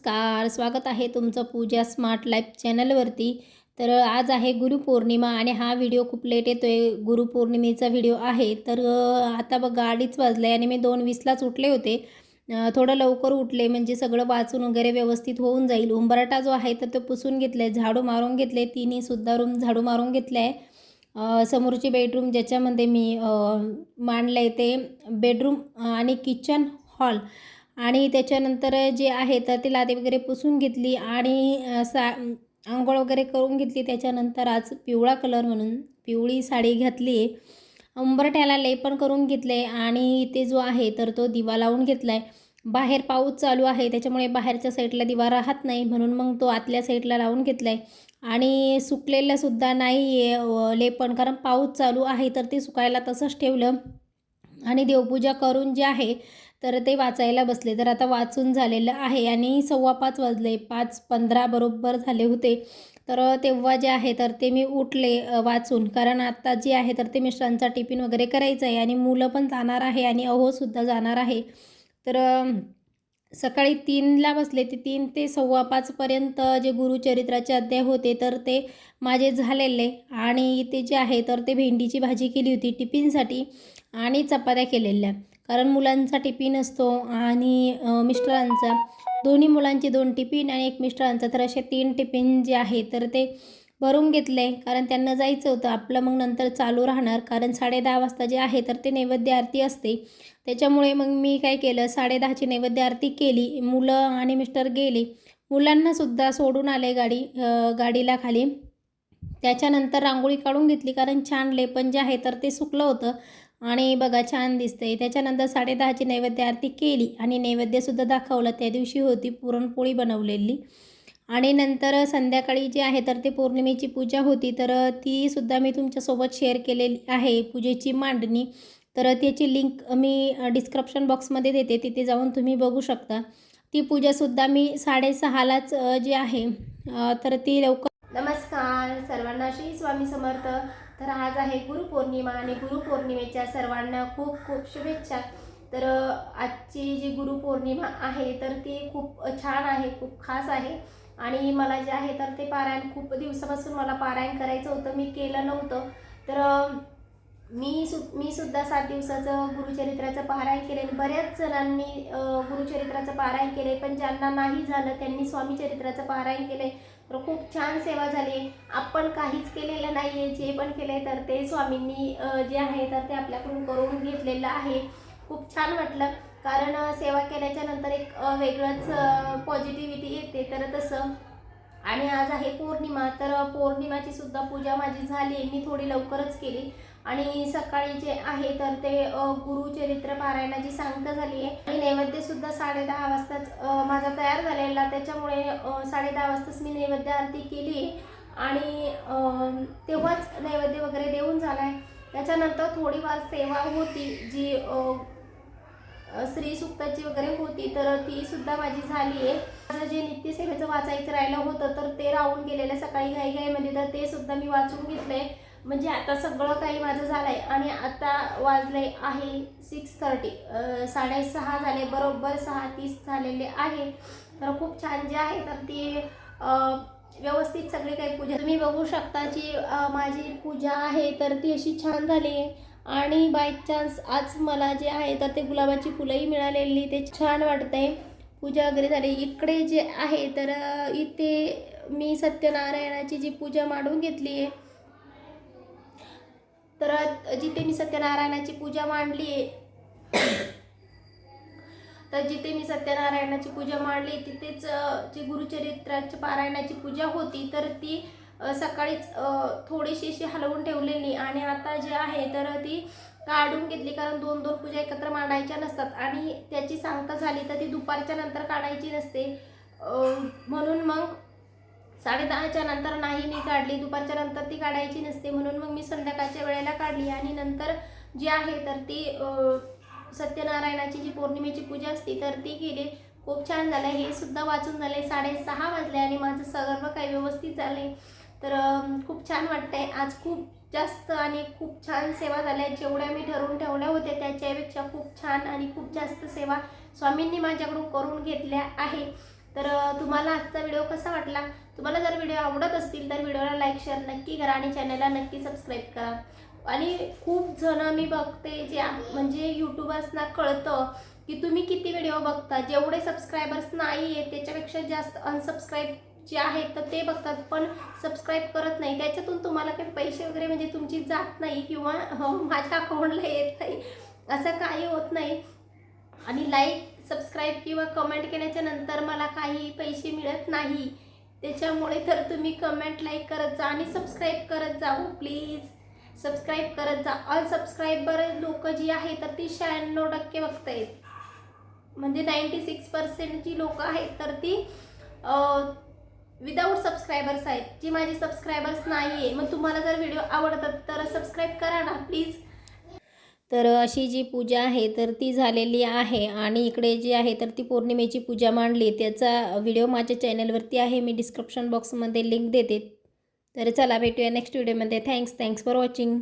स्वागत आहे तुमचं पूजा स्मार्ट लाईफ चॅनलवरती तर आज आहे गुरुपौर्णिमा आणि हा व्हिडिओ खूप लेट येतो आहे गुरुपौर्णिमेचा व्हिडिओ आहे. तर आता बघ अडीच वाजले आणि मी दोन वीसलाच उठले होते. थोडं लवकर उठले म्हणजे सगळं वाचून वगैरे व्यवस्थित होऊन जाईल. उंबराटा जो आहे तर तो पुसून घेतला आहे झाडू मारून घेतले तिन्हीसुद्धा रूम झाडू मारून घेतले आहे. समोरची बेडरूम ज्याच्यामध्ये मी मांडलं आहे ते बेडरूम आणि किचन हॉल आणि त्याच्यानंतर जे आहे तर ती लादी वगैरे पुसून घेतली आणि सा आंघोळ वगैरे करून घेतली. त्याच्यानंतर आज पिवळा कलर म्हणून पिवळी साडी घातली. आहे उंबरठ्याला लेपण करून घेतले आणि इथे जो आहे तर तो दिवा लावून घेतला आहे बाहेर पाऊस चालू आहे त्याच्यामुळे बाहेरच्या साईडला दिवा राहत नाही. म्हणून मग तो आतल्या साईडला लावून घेतला आहे आणि सुकलेलंसुद्धा नाही आहे लेपण. कारण पाऊस चालू आहे तर ते सुकायला तसंच ठेवलं. आणि देवपूजा करून जे आहे तर ते वाचायला बसले. तर आता वाचून झालेलं आहे आणि सव्वा पाच वाजले. पाच पंधरा बरोबर झाले होते. तर तेव्हा जे आहे तर ते मी उठले वाचून. कारण आत्ता जे आहे तर ते मिस्टरांचा टिफिन वगैरे करायचं आहे आणि मुलं पण जाणार आहे आणि अहोसुद्धा जाणार आहे. तर सकाळी तीनला बसले. ते तीन ते सव्वा पाचपर्यंत जे गुरुचरित्राचे अध्याय होते तर ते माझे झालेले. आणि इथे जे आहे तर ते भेंडीची भाजी केली होती टिफिनसाठी आणि चपात्या केलेल्या. कारण मुलांचा टिफिन असतो आणि मिस्टरांचा. दोन्ही मुलांचे दोन टिफिन आणि एक मिस्टरांचा. तर असे तीन टिफिन जे आहे तर ते भरून घेतले. कारण त्यांना जायचं होतं. आपलं मग नंतर चालू राहणार. कारण साडेदहा वाजता जे आहे तर ते नैवेद्य आरती असते. त्याच्यामुळे मग मी काय केलं साडेदहाची नैवेद्य आरती केली. मुलं आणि मिस्टर गेले. मुलांनासुद्धा सोडून आले गाडी गाडीला खाली. त्याच्यानंतर रांगोळी काढून घेतली. कारण छान लेपन जे आहे तर ते सुकलं होतं. आणि बघा छान दिसतंय. त्याच्यानंतर साडेदहाची नैवेद्य आरती केली आणि नैवेद्यसुद्धा दाखवलं. त्या दिवशी होती पुरणपोळी बनवलेली. आणि नंतर संध्याकाळी जे आहे तर ते पौर्णिमेची पूजा होती. तर तीसुद्धा मी तुमच्यासोबत शेअर केलेली आहे पूजेची मांडणी. तर त्याची लिंक मी डिस्क्रिप्शन बॉक्समध्ये देते. तिथे जाऊन तुम्ही बघू शकता. ती पूजासुद्धा मी साडेसहालाच जी आहे तर ती लवकर सर्वांना श्री स्वामी समर्थ. तर आज आहे गुरुपौर्णिमा आणि गुरुपौर्णिमेच्या सर्वांना खूप खूप शुभेच्छा. तर आजची जी गुरुपौर्णिमा आहे तर ती खूप छान आहे खूप खास आहे. आणि मला जे आहे तर ते पारायण खूप दिवसापासून मला पारायण करायचं होतं मी केलं नव्हतं. तर मी सु मी सुद्धा सात दिवसाचं गुरुचरित्राचं पारायण केले बऱ्याच जणांनी गुरुचरित्राचं पारायण केले पण ज्यांना नाही झालं त्यांनी स्वामी चरित्राचं पारायण केले तर खूप छान सेवा झाली आपण काहीच केलेलं नाही आहे जे पण केले तर ते स्वामींनी जे आहे तर ते आपल्याकडून करून घेतलेलं आहे. खूप छान वाटलं. कारण सेवा केल्याच्यानंतर एक वेगळंच पॉझिटिव्हिटी येते. तर तसं. आणि आज आहे पौर्णिमा. तर पौर्णिमाची सुद्धा पूजा माझी झाली मी थोडी लवकरच केली. आणि सकाळी जे आहे तर ते गुरु गुरुचरित्र पारायणाची सांगता झाली आहे. आणि नैवेद्य सुद्धा साडे दहा वाजताच माझा तयार झालेला. त्याच्यामुळे साडे दहा वाजताच मी नैवेद्य आरती केली आणि तेव्हाच नैवेद्य वगैरे देऊन झालाय. त्याच्यानंतर थोडीफार सेवा होती जी स्त्री श्री सुक्ताची वगैरे होती तर ती सुद्धा माझी झाली आहे. माझं जे नित्यसेवेचं वाचायचं राहिलं होतं तर ते राहून गेलेलं सकाळी घाई घाईमध्ये तर ते सुद्धा मी वाचून घेतलंय. म्हणजे आता सगळं काही माझं झालं आहे आणि आता वाजले आहे सिक्स थर्टी साडेसहा झाले बरोबर सहा तीस झालेले आहे. तर खूप छान जे आहे तर ती व्यवस्थित सगळी काही पूजा. तुम्ही बघू शकता जी माझी पूजा आहे तर ती अशी छान झाली. आहे आणि बाय चान्स आज मला जे आहे तर ते गुलाबाची फुलंही मिळालेली ते छान वाटतंय. पूजा वगैरे झाली. इकडे जे आहे तर इथे मी सत्यनारायणाची जी पूजा मांडून घेतली आहे तर जिथे मी सत्यनारायणाची पूजा मांडली आहे तर जिथे मी सत्यनारायणाची पूजा मांडली तिथेच जे जी गुरुचरित्राची पारायणाची पूजा होती तर ती सकाळीच थोडीशी अशी हलवून ठेवलेली आणि आता जे आहे तर ती काढून घेतली. कारण दोन दोन पूजा एकत्र मांडायच्या नसतात आणि त्याची सांगता झाली तर ती दुपारच्या नंतर काढायची नसते. म्हणून मग साडेदहाच्या नंतर नाही मी काढली दुपारच्या नंतर ती काढायची नसते म्हणून मग मी संध्याकाळच्या वेळेला काढली. आणि नंतर जी आहे तर ती सत्यनारायणाची जी पौर्णिमेची पूजा असते तर ती केली. खूप छान झालं. हे सुद्धा वाचून झाले. साडेसहा वाजले आणि माझं सर्व काही व्यवस्थित झाले. तर खूप छान वाटतंय. आज खूप जास्त आणि खूप छान सेवा झाल्या. जेवढ्या मी ठरवून ठेवल्या होत्या त्याच्यापेक्षा खूप छान आणि खूप जास्त सेवा स्वामींनी माझ्याकडून करून घेतल्या आहे. तर तुम्हाला आजचा व्हिडिओ कसा वाटला? तुम्हाला जर व्हिडिओ आवडत असतील तर व्हिडिओला लाईक शेअर नक्की करा आणि चॅनलला नक्की सबस्क्राईब करा. आणि खूप जण मी बघते जे म्हणजे यूट्यूबर्सना कळतं की तुम्ही किती व्हिडिओ बघता. जेवढे सबस्क्रायबर्स नाही आहेत त्याच्यापेक्षा जास्त अनसबस्क्राईब जे आहेत तर ते बघतात. पण सबस्क्राईब करत नाही. त्याच्यातून तुम्हाला काही पैसे वगैरे म्हणजे तुमची जात नाही किंवा हो, माझ्या अकाउंटला येत नाही. असं काही होत नाही. आणि लाईक सबस्क्राईब किंवा कमेंट केल्याच्यानंतर मला काही पैसे मिळत नाही. त्याच्यामुळे तर तुम्ही कमेंट लाईक करत जा आणि सबस्क्राईब करत जा हो, प्लीज सबस्क्राईब करत जा. ऑल सबस्क्राईबर लोक जी आहे तर ती शहाण्णव टक्के बघतायत. म्हणजे नाईंटी सिक्स पर्सेंट जी लोक आहेत तर ती विदाऊट सबस्क्रायबर्स आहेत. जी माझी सबस्क्रायबर्स नाही आहे मग तुम्हाला जर व्हिडिओ आवडतात तर सबस्क्राईब करा ना प्लीज तर अशी जी पूजा आहे तर ती झालेली आहे. आणि इकडे जी आहे तर ती पौर्णिमेची पूजा मांडली. त्याचा व्हिडिओ माझ्या चॅनलवरती आहे. मी डिस्क्रिप्शन बॉक्समध्ये लिंक देते. तर चला भेटूया नेक्स्ट व्हिडिओमध्ये. Thanks thanks for watching.